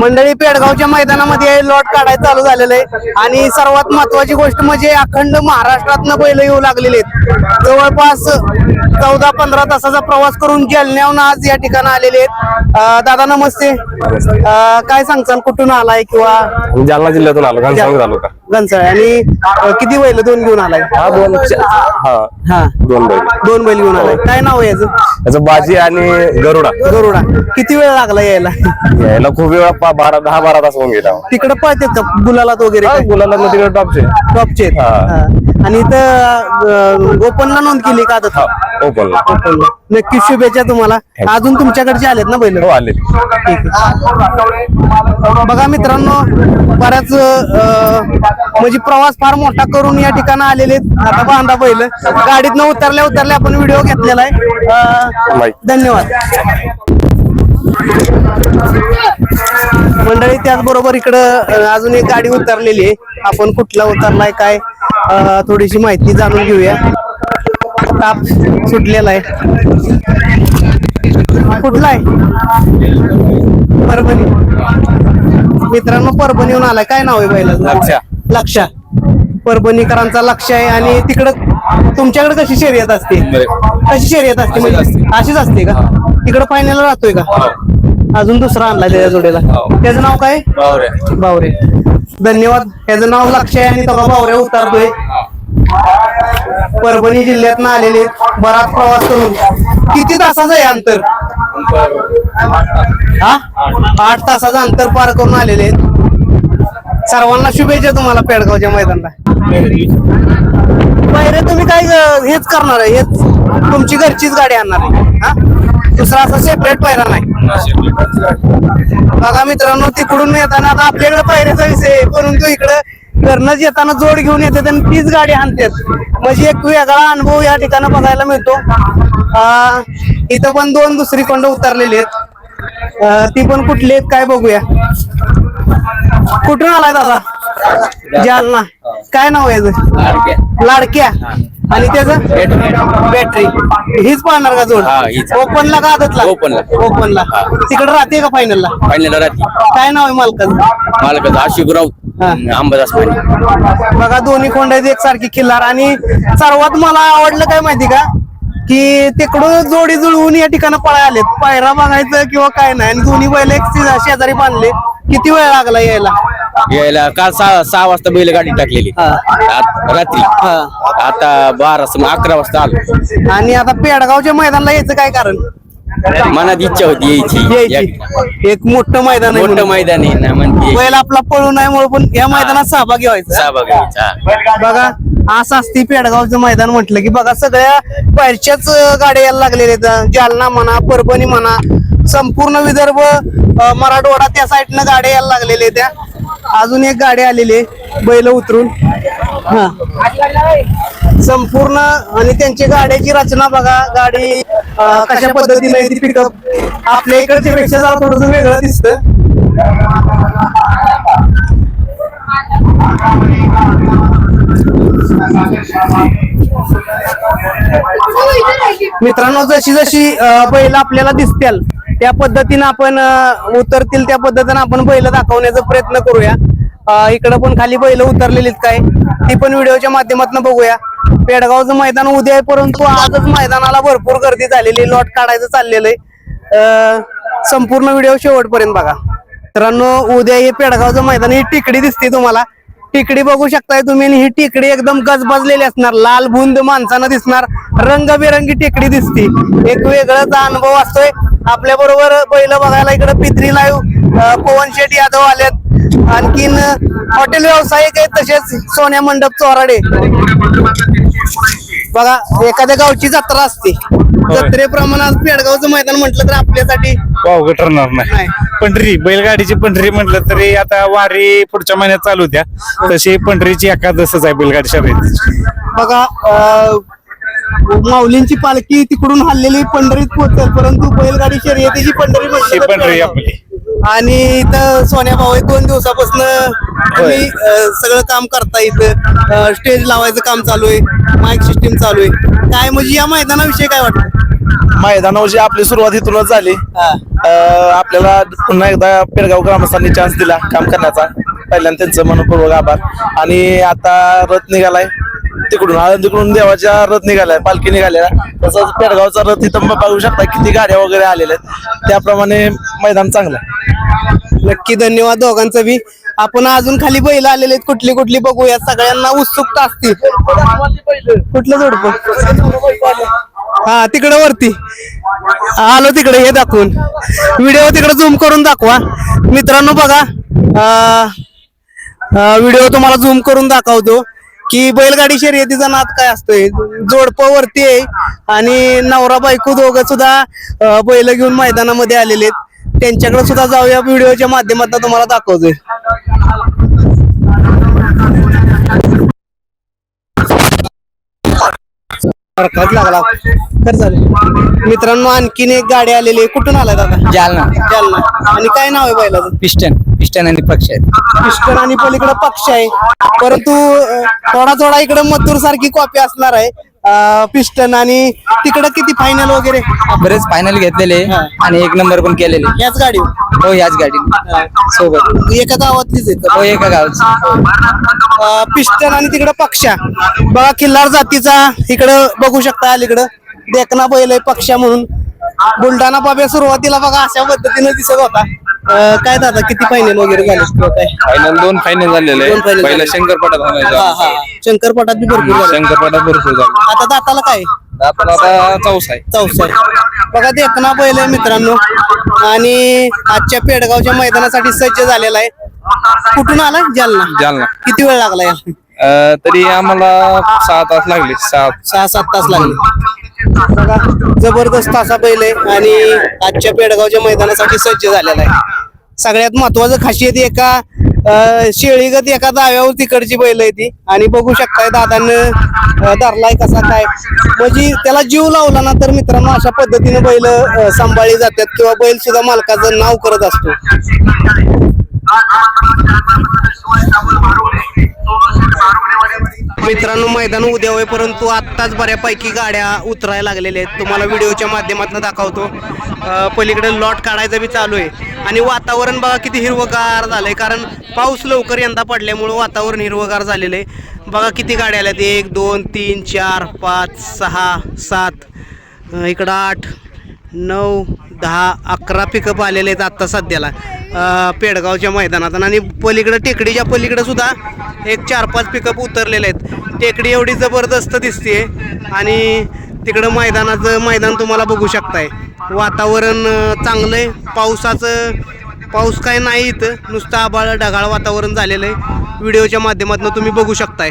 मंडळी पेडगावच्या मैदानामध्ये लॉट काढायला चालू झालेलं आहे. आणि सर्वात महत्वाची गोष्ट म्हणजे अखंड महाराष्ट्रातनं बैल येऊ लागलेले आहेत. जवळपास चौदा पंधरा तासाचा प्रवास करून जालन्याहून आज या ठिकाणी आलेले आहेत. दादा नमस्ते. काय सांगचाल कुठून आलाय किंवा जालना जिल्ह्यातून आलो घनसावंगी तालुका. गंचाळ आणि अं, किती बैल? दोन घेऊन आलाय. हा दोन हा हा. दोन बैल. दोन बैल घेऊन आलाय. काय नाव आहे याचं? याचं बाजी आणि गरुडा. गरुडा. किती वेळ लागला यायला? यायला खूप वेळा पा- बारा दहा बारा तास होऊन गेला. तिकडे पळतात का? गुलालात वगैरे काय? गुलाला तिकडे टॉपचे. टॉपचे आहेत. हा. हा. आणि इथं ओपनला नोंद केली का आता? ओपन ओपनला. नक्की शुभेच्छा तुम्हाला. अजून तुमच्याकडचे आलेत ना बैल? हो आले बघा मित्रांनो बऱ्याच म्हणजे प्रवास फार मोठा करून या ठिकाणी आलेले आहेत. आता बांधा बैल. गाडीत न उतरल्या उतरल्या आपण व्हिडिओ घेतलेला आहे. धन्यवाद. मंडळी त्याचबरोबर इकडं अजून एक गाडी उतरलेली आहे. आपण कुठला उतरलाय काय थोडीशी माहिती जाणून घेऊया. ताप सुटलेला आहे. कुठला आहे परभणी. मित्रांनो परभणीहून आलाय. काय नाव आहे लक्ष्या. लक्षा. परभणीकरांचा लक्ष आहे आणि तिकडं तुमच्याकडे कशी शर्यत असते? कशी शर्यत असते म्हणजे? अशीच असते का? तिकडं फायनल राहतोय का? अजून दुसरा आणलाय त्याच्या जोडीला. त्याचं नाव काय? बावरे. धन्यवाद. त्याचं नाव लक्ष आहे आणि तो बावरे उतारतोय. परभणी जिल्ह्यातनं आलेले बराच प्रवास करून. किती तासाचं आहे अंतर? हा? आठ तासाचं अंतर पार करून आलेले आहेत. सर्वांना शुभेच्छा तुम्हाला पेडगावच्या मैदानाला. बाहेर तुम्ही काय हेच करणार आहे? हेच तुमची घरचीच गाडी आणणार आहे. हा? दुसरा असा सेपरेट पायरा नाही. बघा मित्रांनो तिकडून येताना आता आपल्याकडे पायऱ्याचा विषय आहे, परंतु इकडं. घरनच येताना जोड घेऊन येतात आणि तीच गाडी आणतात. म्हणजे एक वेगळा अनुभव या ठिकाणी बघायला मिळतो. इथं पण दोन दुसरी कोंड उतरलेली आहेत. ती पण कुठली आहेत काय बघूया. कुठून आलाय दादा? जालना. काय नाव आहे? लाडक्या. आणि त्याचं? बॅटरी हीच पाहणार का जोड? हा. ओपनला का आदतला? ओपनला. ओपनला तिकडे राहते का फायनलला फायनल राहते. काय नाव आहे मालकाचं? मालकाचं आशिकराव हा. अंबादास बघा दोन्ही खोंड आहेत एकसारखी खिल्लार. आणि सर्वात मला आवडलं काय माहिती का? की तिकडून जोडी जुळवून या ठिकाणी पळाय आलेत. पायरा बघायचं किंवा काय नाही. आणि दोन्ही बैल एक शेजा- शेजारी बांधले. किती वेळ लागला यायला? यायला काल सहा सहा वाजता बैलगाडी टाकलेली. हा. आत- रात्री. आता बारा सम अकरा वाजता आलो. आणि आता पेडगावच्या मैदानाला यायचं काय कारण? मनात इच्छा होती यायची. यायची. एक मोठं मैदान आहे मोठं म्हणून. मैदान आहे ना म्हणते. बैल आपला पळू नये म्हणून पण या मैदानात सहभागी व्हायचं. सहभाग घ्यायचा बघा असं असते पेडगावचं मैदान म्हटलं की बघा सगळ्या बाहेरच्याच अं, गाड्या यायला लागलेल्या आहेत. जालना म्हणा परभणी म्हणा संपूर्ण विदर्भ अं, मराठवाडा त्या साईडनं गाड्या यायला लागलेल्या आहेत. त्या अजून एक गाडी आलेली आहे बैल उतरून. हा. संपूर्ण आणि त्यांची गाड्याची रचना बघा. गाडी अं, कशा पद्धतीने आहे ती पिकअप आपल्या इकडच्या पेक्षा जरा थोडस वेगळं दिसतं मित्रांनो जशी जशी अं, बैल आपल्याला दिसतील त्या पद्धतीनं आपण अं, उतरतील त्या पद्धतीनं आपण बैल दाखवण्याचा प्रयत्न करूया. इकडं पण खाली बैल उतरलेलीत काय? ती पण व्हिडिओच्या माध्यमातून बघूया. पेडगावचं मैदान उद्या आहे परंतु आजच मैदानाला भरपूर गर्दी झालेली लॉट काढायचं चाललेलं आहे. संपूर्ण व्हिडिओ शेवटपर्यंत बघा. मित्रांनो उद्या हे पेडगावचं मैदान ही टिकडी दिसते तुम्हाला. टिकडी बघू शकताय तुम्ही आणि ही टिकडी एकदम गजबजलेली असणार. लाल बुंद माणसानं दिसणार. रंगबिरंगी टिकडी दिसती. एक वेगळाच अनुभव असतोय. आपल्या बरोबर बैल बघायला इकडे पित्री लाईव्ह पवन शेठ यादव आलेत. आणखीन हॉटेल व्यावसायिक आहेत तसेच सोन्या मंडप चोराडे. बघा एखाद्या गावची जत्रा असते. जत्रेप्रमाणे आज पेडगावचं मैदान म्हटलं तर आपल्यासाठी वावगं ठरणार नाही. पंढरी बैलगाडीची पंढरी म्हटलं तरी आता वारी पुढच्या महिन्यात चालू द्या. तशी पंढरीची एकादशच आहे बैलगाडी शर्यतीची बघा माऊलींची पालखी तिकडून हल्लेली पंढरीत पोहोचल परंतु बैलगाडी शर्यतीची पंढरी ही पंढरी. आपली. आणि इथं सोन्या भाऊ दोन दिवसापासून तुम्ही सगळं काम करता इथं. स्टेज लावायचं काम चालू आहे. माईक सिस्टीम चालू आहे. काय म्हणजे या मैदानाविषयी काय वाटतं? मैदानावरची आपली सुरुवात इथूनच झाली. आपल्याला पुन्हा एकदा पेडगाव ग्रामस्थांनी चान्स दिला काम करण्याचा. पहिल्यांदा त्यांचं मनपूर्वक आभार. आणि आता रथ निघालाय. तिकडून आळंदीकडून देवाच्या रथ निघालाय. पालखी निघाल्या तसंच पेडगावचा रथ इथं बघू शकता. किती गाड्या वगैरे आलेल्या आहेत. त्याप्रमाणे मैदान चांगलं आहे. नक्की धन्यवाद दोघांचं बी. आपण अजून खाली बैल आलेले आहेत. कुठली कुठली बघूया सगळ्यांना उत्सुकता असते. कुठलं जोडप? हा तिकडे वरती. आलो तिकडे हे दाखवून. व्हिडिओ तिकडे झूम करून दाखवा. मित्रांनो बघा व्हिडिओ तुम्हाला झूम करून दाखवतो. की बैलगाडी शर्यतीचा नाद काय असतोय? जोडप वरती आहे. आणि नवरा बायको दोघं सुद्धा बैल घेऊन मैदानामध्ये आलेले आहेत. त्यांच्याकडे सुद्धा जाऊया. व्हिडिओच्या माध्यमातून तुम्हाला दाखवतोय. लागला. तर चालेल मित्रांनो आणखीन एक गाडी आलेली आहे. कुठून आलाय दादा? जालना. जालना. आणि काय नाव आहे बैलाचं? पिस्टन पिस्टन आणि पक्ष आहेत. पिस्टन आणि पलीकडे पक्ष आहे. परंतु थोडा थोडा इकडे मथुर सारखी कॉपी असणार आहे. पिस्टन आणि तिकडे किती फायनल वगैरे? बरेच फायनल घेतलेले आणि एक नंबर पण केलेले. याच गाडी हो याच गाडी सोबत. एका गावातलीच आहेत हो एका गावची पिस्टन आणि तिकडं पक्षा. बघा किल्लार जातीचा इकडं बघू शकता अलीकडं. देखना बैल पक्षा म्हणून. बुलढाणा बाब्या सुरुवातीला बघा अशा पद्धतीने दिसत होता. अं, काय दादा किती फायनल वगैरे झाले किंवा काय? फायनल दोन फायनल झालेले. दोन final पहिला झाले. शंकरपटात हा शंकरपटात बी भरपूर झाले. शंकरपटात भरपूर झाले. आता दाताला काय? आता आता चौस आहे. चौसा बघा देखना बैल आहे मित्रांनो. आणि आजच्या पेडगावच्या मैदानासाठी सज्ज झालेला आहे. कुठून आला जालना. जालना. किती वेळ लागला याला? अं, तरी आम्हाला सहा तास लागले. सात सहा सात तास लागले. बघा जबरदस्त असा बैल आहे आणि आजच्या पेडगावच्या मैदानासाठी सज्ज झालेला आहे सगळ्यात महत्वाचं खासियत एका शेळीगत एका दाव्यावर तिकडची बैल आहे ती आणि बघू शकताय दादानं धरलाय कसा काय म्हणजे त्याला जीव लावला ना तर मित्रांनो अशा पद्धतीने बैल सांभाळली जातात किंवा बैल सुद्धा मालकाचं नाव करत असतो मित्रांनो मैदान उद्या होय परंतु आत्ताच बऱ्यापैकी गाड्या उतरायला लागलेल्या आहेत. तुम्हाला व्हिडिओच्या माध्यमातून दाखवतो. पलीकडे लॉट काढायचं बी चालू आहे. आणि वातावरण बघा किती हिरवगार आहे कारण पाऊस लवकर यंदा पडल्यामुळं वातावरण हिरवगार झालेलं आहे. बघा किती गाड्या आल्यात. एक दोन तीन चार पाच सहा सात. इकडं आठ नऊ दहा अकरा पिकअप आलेले आहेत आत्ता सध्याला. पेडगावच्या मैदानात आणि पलीकडं टेकडीच्या पलीकडं सुद्धा एक चार पाच पिकअप उतरलेले आहेत. टेकडी एवढी जबरदस्त दिसते आणि तिकडं मैदानाचं मैदान तुम्हाला बघू शकताय. वातावरण चांगलं आहे पावसाचं पाऊस काय नाही इथं. नुसतं आबाळ ढगाळ वातावरण झालेलं आहे. व्हिडिओच्या माध्यमातून तुम्ही बघू शकताय.